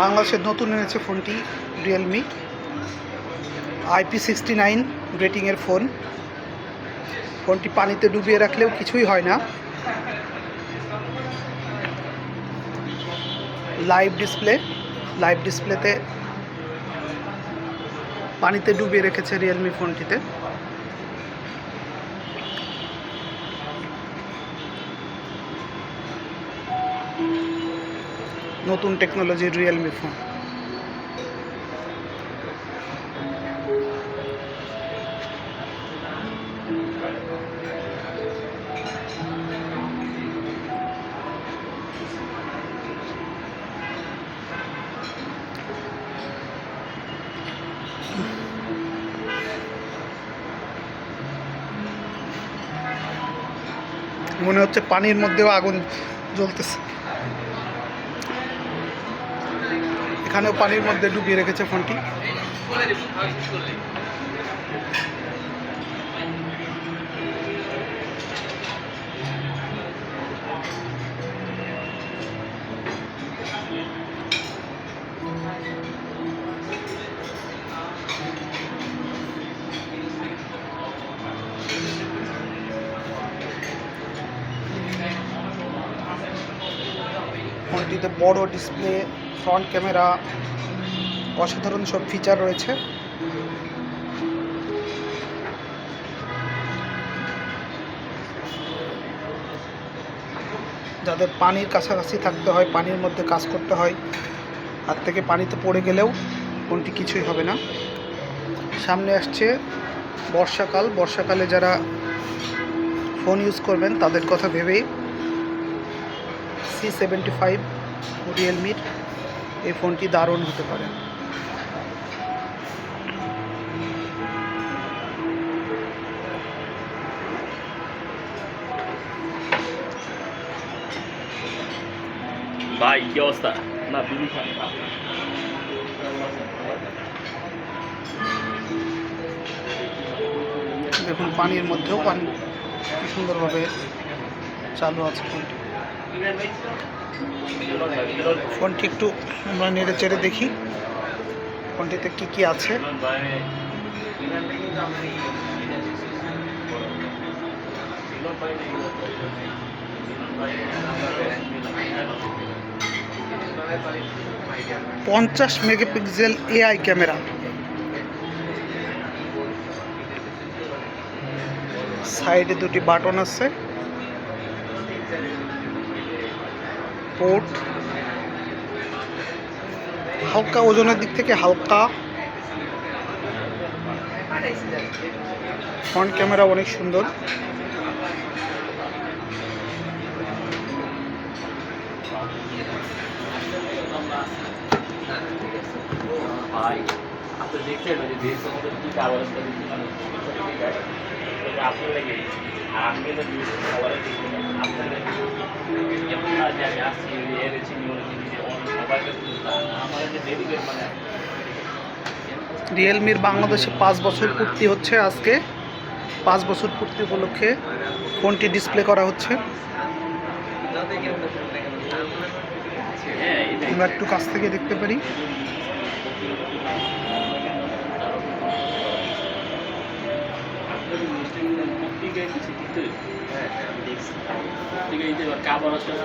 বাংলাদেশের নতুন এনেছে ফোনটি রিয়েলমি আইপি সিক্সটি নাইন রেটিংয়ের ফোন। ফোনটি পানিতে ডুবিয়ে রাখলেও কিছুই হয় না। লাইভ ডিসপ্লে লাইভ ডিসপ্লেতে পানিতে ডুবিয়ে রেখেছে রিয়েলমি ফোনটিতে। নতুন টেকনোলজির রিয়েলমি ফোন মনে হচ্ছে পানির মধ্যেও আগুন জ্বলতেছে। এখানেও পানির মধ্যে ডুবিয়ে রেখেছে ফোনটি। ফোনটিতে বড় ডিসপ্লে, ফ্রন্ট ক্যামেরা, অসাধারণ সব ফিচার রয়েছে। যাদের পানির কাছাকাছি থাকতে হয়, পানির মধ্যে কাজ করতে হয়, হাত থেকে পানিতে পড়ে গেলেও ফোনটি কিছুই হবে না। সামনে আসছে বর্ষাকাল। বর্ষাকালে যারা ফোন ইউজ করবেন, তাদের কথা ভেবেই সি সেভেন্টি ফাইভ রিয়েলমির এই ফোনটি দারুণ হতে পারে। ভাই কি অবস্থা? না দেখুন পানির মধ্যেও পানি। কি সুন্দরভাবে চালু আছে ফোনটি। ফোনটি একটু আমরা নেড়ে চেড়ে দেখি। ফোনটিতে কি কি আছে? পঞ্চাশ মেগাপিক্সেল এআই ক্যামেরা। সাইডে দুটি বাটন আছে। পোর্ট হালকা ওজনের দিক থেকে হালকা। ফ্রন্ট ক্যামেরা অনেক সুন্দর। আমি যে আসছি আমার যে ডেডিকেট মানে রিয়েলমির বাংলাদেশে পাঁচ বছর পূর্তি হচ্ছে আজকে। পাঁচ বছর পূর্তি উপলক্ষে ফোনটি ডিসপ্লে করা হচ্ছে। হ্যাঁ আমরা একটু কাছ থেকে দেখতে পারি। কিছু দিতে হ্যাঁ আমি দেখছি পত্রিকায় দিতে কাবার আসলে